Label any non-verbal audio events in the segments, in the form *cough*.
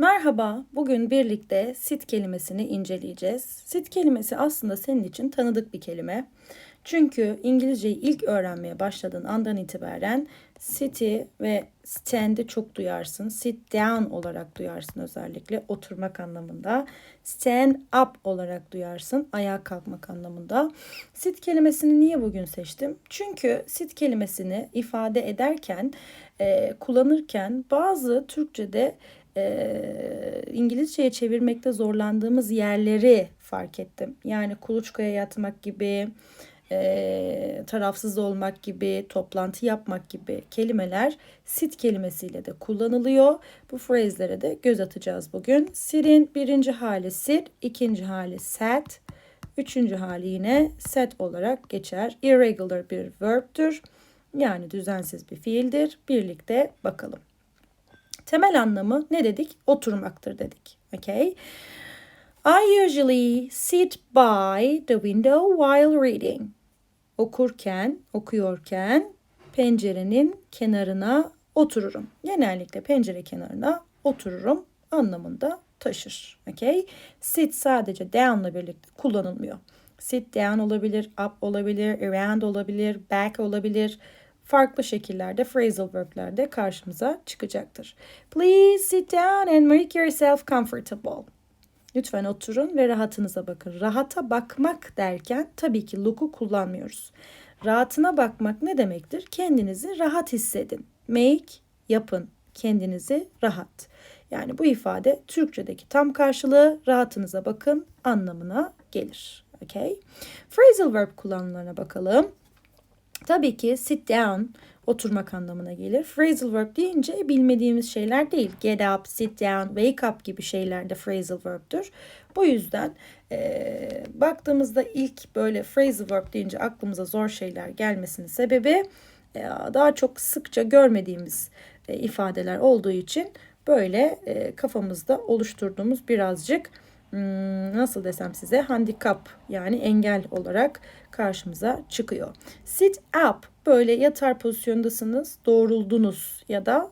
Merhaba, bugün birlikte sit kelimesini inceleyeceğiz. Sit kelimesi aslında senin için tanıdık bir kelime. Çünkü İngilizceyi ilk öğrenmeye başladığın andan itibaren sit'i ve stand'i çok duyarsın. Sit down olarak duyarsın özellikle oturmak anlamında. Stand up olarak duyarsın ayağa kalkmak anlamında. Sit kelimesini niye bugün seçtim? Çünkü sit kelimesini ifade ederken, e, kullanırken bazı Türkçe'de e, İngilizceye çevirmekte zorlandığımız yerleri fark ettim. Yani kuluçkaya yatmak gibi, e, tarafsız olmak gibi, toplantı yapmak gibi kelimeler sit kelimesiyle de kullanılıyor. Bu phrase'lere de göz atacağız bugün. Sit'in birinci hali sit, ikinci hali sat, üçüncü hali yine set olarak geçer. Irregular bir verb'tür. Yani düzensiz bir fiildir. Birlikte bakalım. Temel anlamı ne dedik? Oturmaktır dedik. Okay. I usually sit by the window while reading. Okurken, okuyorken pencerenin kenarına otururum. Genellikle pencere kenarına otururum anlamında taşır. Okay? Sit sadece down'la birlikte kullanılmıyor. Sit down olabilir, up olabilir, around olabilir, back olabilir farklı şekillerde phrasal verb'lerde karşımıza çıkacaktır. Please sit down and make yourself comfortable. Lütfen oturun ve rahatınıza bakın. Rahata bakmak derken tabii ki look'u kullanmıyoruz. Rahatına bakmak ne demektir? Kendinizi rahat hissedin. Make, yapın. Kendinizi rahat. Yani bu ifade Türkçedeki tam karşılığı rahatınıza bakın anlamına gelir. Okay? Phrasal verb kullanımlarına bakalım. Tabii ki sit down oturmak anlamına gelir. Phrasal verb deyince bilmediğimiz şeyler değil. Get up, sit down, wake up gibi şeyler de phrasal verb'tür. Bu yüzden e, baktığımızda ilk böyle phrasal verb deyince aklımıza zor şeyler gelmesinin sebebi e, daha çok sıkça görmediğimiz e, ifadeler olduğu için böyle e, kafamızda oluşturduğumuz birazcık nasıl desem size handikap yani engel olarak karşımıza çıkıyor. Sit up böyle yatar pozisyondasınız, doğruldunuz ya da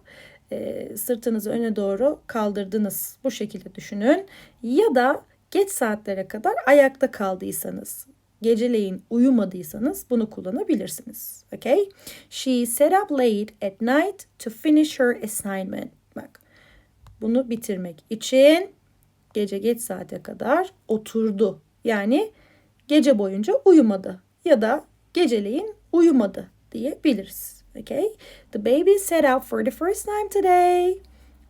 e, sırtınızı öne doğru kaldırdınız. Bu şekilde düşünün. Ya da geç saatlere kadar ayakta kaldıysanız, geceleyin uyumadıysanız bunu kullanabilirsiniz. Okay? She set up late at night to finish her assignment. Bak. Bunu bitirmek için gece geç saate kadar oturdu. Yani gece boyunca uyumadı ya da geceleyin uyumadı diyebiliriz. Okay? The baby set up for the first time today.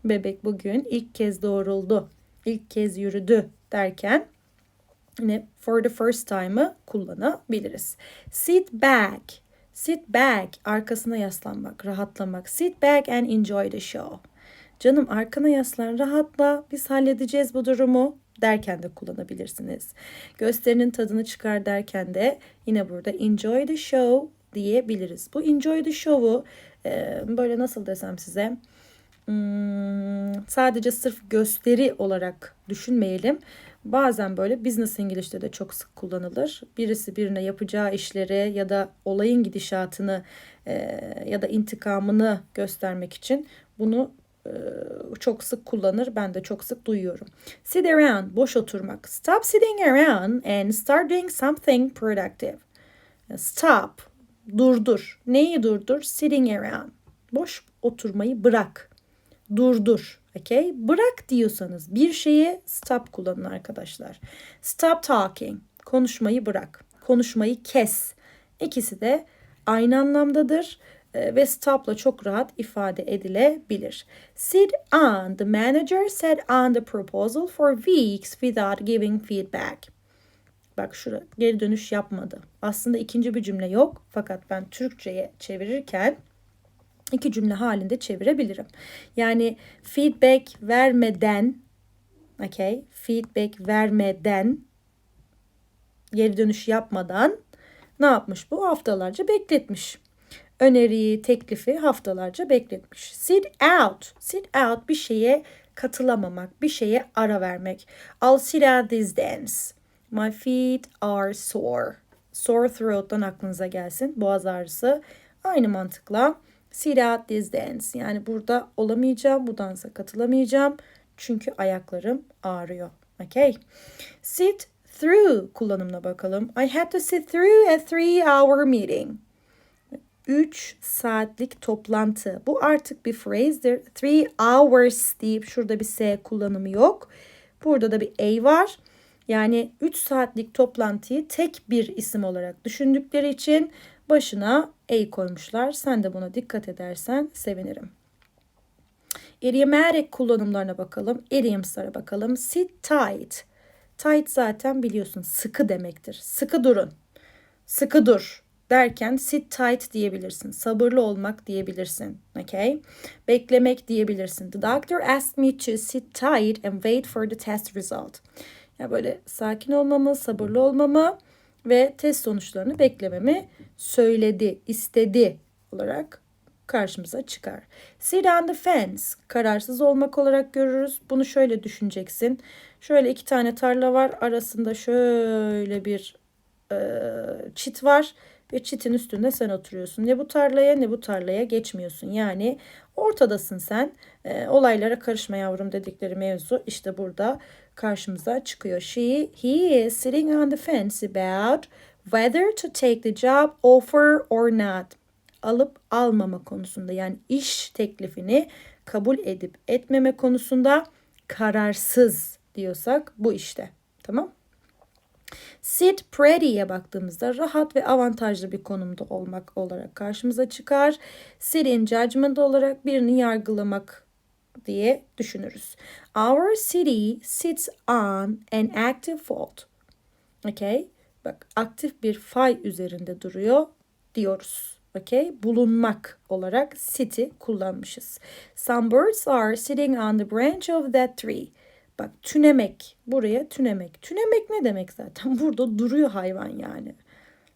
Bebek bugün ilk kez doğruldu. İlk kez yürüdü derken yine for the first time'ı kullanabiliriz. Sit back. Sit back. Arkasına yaslanmak, rahatlamak. Sit back and enjoy the show. Canım arkana yaslan, rahatla. Biz halledeceğiz bu durumu derken de kullanabilirsiniz. Gösterinin tadını çıkar derken de yine burada enjoy the show diyebiliriz. Bu enjoy the show'u e, böyle nasıl desem size hmm, sadece sırf gösteri olarak düşünmeyelim. Bazen böyle business English'te de çok sık kullanılır. Birisi birine yapacağı işleri ya da olayın gidişatını e, ya da intikamını göstermek için bunu çok sık kullanır. Ben de çok sık duyuyorum. Sit around, boş oturmak. Stop sitting around and start doing something productive. Stop, durdur. Neyi durdur? Sitting around. Boş oturmayı bırak. Durdur. Okay? Bırak diyorsanız bir şeyi stop kullanın arkadaşlar. Stop talking. Konuşmayı bırak. Konuşmayı kes. İkisi de aynı anlamdadır. E, ve stop'la çok rahat ifade edilebilir. Sit on. The manager sat on the proposal for weeks without giving feedback. Bak şurada geri dönüş yapmadı. Aslında ikinci bir cümle yok fakat ben Türkçe'ye çevirirken iki cümle halinde çevirebilirim. Yani feedback vermeden okay, feedback vermeden geri dönüş yapmadan ne yapmış bu? Haftalarca bekletmiş öneriyi, teklifi haftalarca bekletmiş. Sit out. Sit out bir şeye katılamamak, bir şeye ara vermek. I'll sit out this dance. My feet are sore. Sore throat'tan aklınıza gelsin. Boğaz ağrısı. Aynı mantıkla sit out this dance. Yani burada olamayacağım, bu dansa katılamayacağım. Çünkü ayaklarım ağrıyor. Okay. Sit through kullanımına bakalım. I had to sit through a three hour meeting. 3 saatlik toplantı. Bu artık bir phrase'dir. Three hours deyip şurada bir S kullanımı yok. Burada da bir A var. Yani 3 saatlik toplantıyı tek bir isim olarak düşündükleri için başına A koymuşlar. Sen de buna dikkat edersen sevinirim. Idiomatic kullanımlarına bakalım. Idioms'lara bakalım. Sit tight. Tight zaten biliyorsun sıkı demektir. Sıkı durun. Sıkı dur derken sit tight diyebilirsin. Sabırlı olmak diyebilirsin. Okay? Beklemek diyebilirsin. The doctor asked me to sit tight and wait for the test result. Ya böyle sakin olmamı, sabırlı olmamı ve test sonuçlarını beklememi söyledi, istedi olarak karşımıza çıkar. Sit on the fence kararsız olmak olarak görürüz. Bunu şöyle düşüneceksin. Şöyle iki tane tarla var. Arasında şöyle bir çit var ve çitin üstünde sen oturuyorsun. Ne bu tarlaya ne bu tarlaya geçmiyorsun. Yani ortadasın sen. E, olaylara karışma yavrum dedikleri mevzu işte burada karşımıza çıkıyor. She, he is sitting on the fence about whether to take the job offer or not. Alıp almama konusunda yani iş teklifini kabul edip etmeme konusunda kararsız diyorsak bu işte. Tamam? Sit pretty'ye baktığımızda rahat ve avantajlı bir konumda olmak olarak karşımıza çıkar. Sit in judgment olarak birini yargılamak diye düşünürüz. Our city sits on an active fault. Okay? Bak aktif bir fay üzerinde duruyor diyoruz. Okay? Bulunmak olarak city kullanmışız. Some birds are sitting on the branch of that tree. Bak tünemek. Buraya tünemek. Tünemek ne demek zaten? *laughs* Burada duruyor hayvan yani.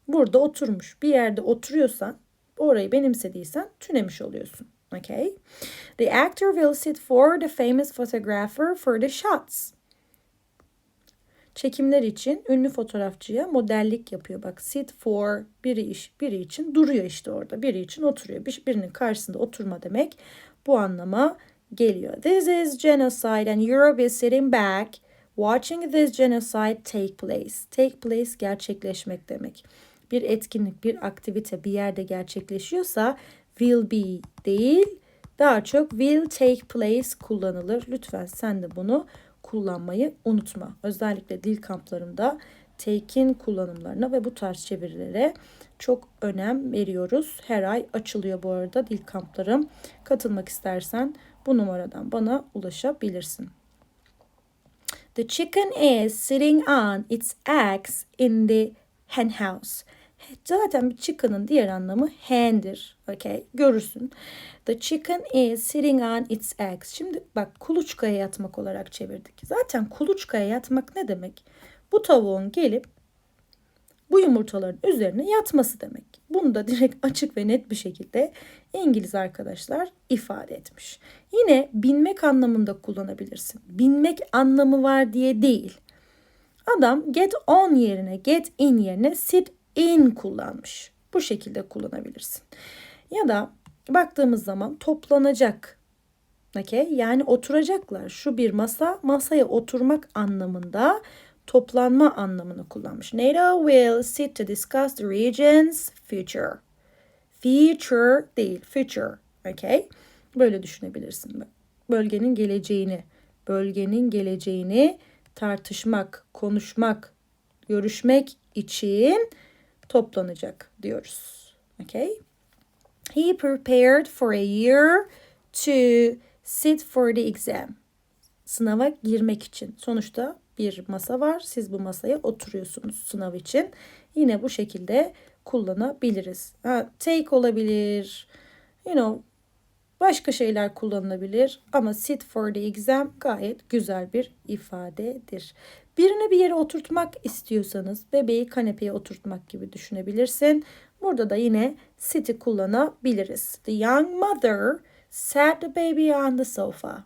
Burada oturmuş. Bir yerde oturuyorsan orayı benimsediysen tünemiş oluyorsun. Okay? The actor will sit for the famous photographer for the shots. Çekimler için ünlü fotoğrafçıya modellik yapıyor. Bak sit for biri iş biri için duruyor işte orada. Biri için oturuyor. Bir, birinin karşısında oturma demek bu anlama geliyor. This is genocide and Europe is sitting back watching this genocide take place. Take place gerçekleşmek demek. Bir etkinlik, bir aktivite bir yerde gerçekleşiyorsa will be değil daha çok will take place kullanılır. Lütfen sen de bunu kullanmayı unutma. Özellikle dil kamplarında take'in kullanımlarına ve bu tarz çevirilere çok önem veriyoruz. Her ay açılıyor bu arada dil kamplarım. Katılmak istersen bu numaradan bana ulaşabilirsin. The chicken is sitting on its eggs in the hen house. Zaten bir chicken'ın diğer anlamı hen'dir. Okay, görürsün. The chicken is sitting on its eggs. Şimdi bak kuluçkaya yatmak olarak çevirdik. Zaten kuluçkaya yatmak ne demek? Bu tavuğun gelip bu yumurtaların üzerine yatması demek. Bunu da direkt *laughs* açık ve net bir şekilde İngiliz arkadaşlar ifade etmiş. Yine binmek anlamında kullanabilirsin. Binmek anlamı var diye değil. Adam get on yerine get in yerine sit in kullanmış. Bu şekilde kullanabilirsin. Ya da baktığımız zaman toplanacak. Okay? Yani oturacaklar. Şu bir masa, masaya oturmak anlamında toplanma anlamını kullanmış. NATO will sit to discuss the region's future. Future değil, future. Okay? Böyle düşünebilirsin. Bölgenin geleceğini, bölgenin geleceğini tartışmak, konuşmak, görüşmek için toplanacak diyoruz. Okay? He prepared for a year to sit for the exam. Sınava girmek için. Sonuçta bir masa var. Siz bu masaya oturuyorsunuz sınav için. Yine bu şekilde kullanabiliriz. Ha, take olabilir. You know, başka şeyler kullanılabilir ama sit for the exam gayet güzel bir ifadedir. Birini bir yere oturtmak istiyorsanız bebeği kanepeye oturtmak gibi düşünebilirsin. Burada da yine sit'i kullanabiliriz. The young mother sat the baby on the sofa.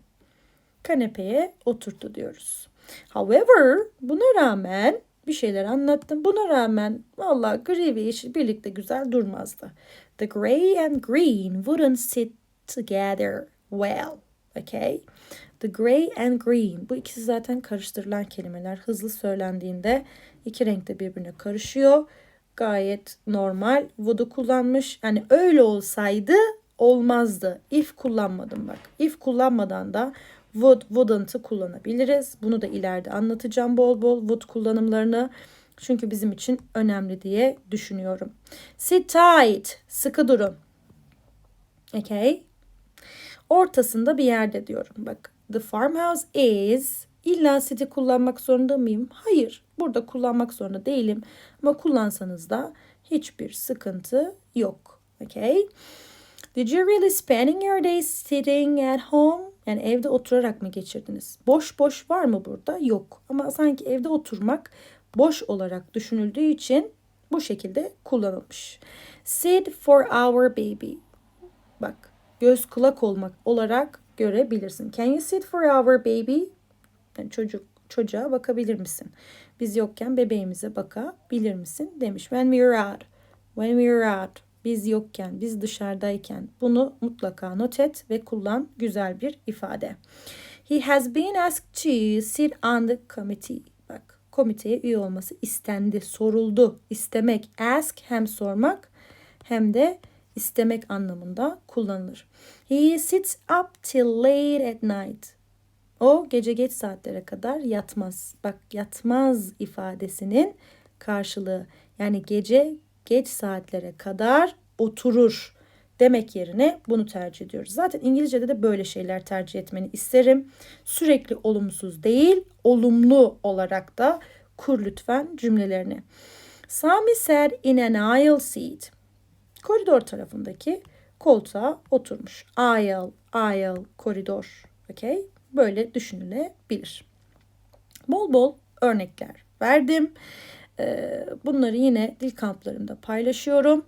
Kanepeye oturttu diyoruz. However, buna rağmen bir şeyler anlattım. Buna rağmen valla gri ve yeşil birlikte güzel durmazdı. The gray and green wouldn't sit together well. Okay. The gray and green. Bu ikisi zaten karıştırılan kelimeler. Hızlı söylendiğinde iki renk de birbirine karışıyor. Gayet normal. Would'u kullanmış. Yani öyle olsaydı olmazdı. If kullanmadım bak. If kullanmadan da would, wouldn't'ı kullanabiliriz. Bunu da ileride anlatacağım bol bol would kullanımlarını. Çünkü bizim için önemli diye düşünüyorum. Sit tight. Sıkı durun. Okay. Ortasında bir yerde diyorum. Bak. The farmhouse is illa sit'i kullanmak zorunda mıyım? Hayır. Burada kullanmak zorunda değilim. Ama kullansanız da hiçbir sıkıntı yok. Okay. Did you really spending your days sitting at home? Yani evde oturarak mı geçirdiniz? Boş boş var mı burada? Yok. Ama sanki evde oturmak boş olarak düşünüldüğü için bu şekilde kullanılmış. Sit for our baby. Bak göz kulak olmak olarak görebilirsin. Can you sit for our baby? Yani çocuk çocuğa bakabilir misin? Biz yokken bebeğimize bakabilir misin? Demiş. When we are out. When we are out. Biz yokken, biz dışarıdayken bunu mutlaka not et ve kullan. Güzel bir ifade. He has been asked to sit on the committee. Bak komiteye üye olması istendi, soruldu. İstemek, ask hem sormak hem de istemek anlamında kullanılır. He sits up till late at night. O gece geç saatlere kadar yatmaz. Bak yatmaz ifadesinin karşılığı. Yani gece geç saatlere kadar oturur demek yerine bunu tercih ediyoruz. Zaten İngilizce'de de böyle şeyler tercih etmeni isterim. Sürekli olumsuz değil, olumlu olarak da kur lütfen cümlelerini. Sami sat in an aisle seat. Koridor tarafındaki koltuğa oturmuş. Aisle, aisle, koridor. Okay? Böyle düşünülebilir. Bol bol örnekler verdim. Ee, Bunları yine dil kamplarımda paylaşıyorum.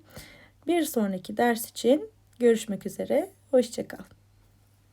Bir sonraki ders için görüşmek üzere. Hoşçakal.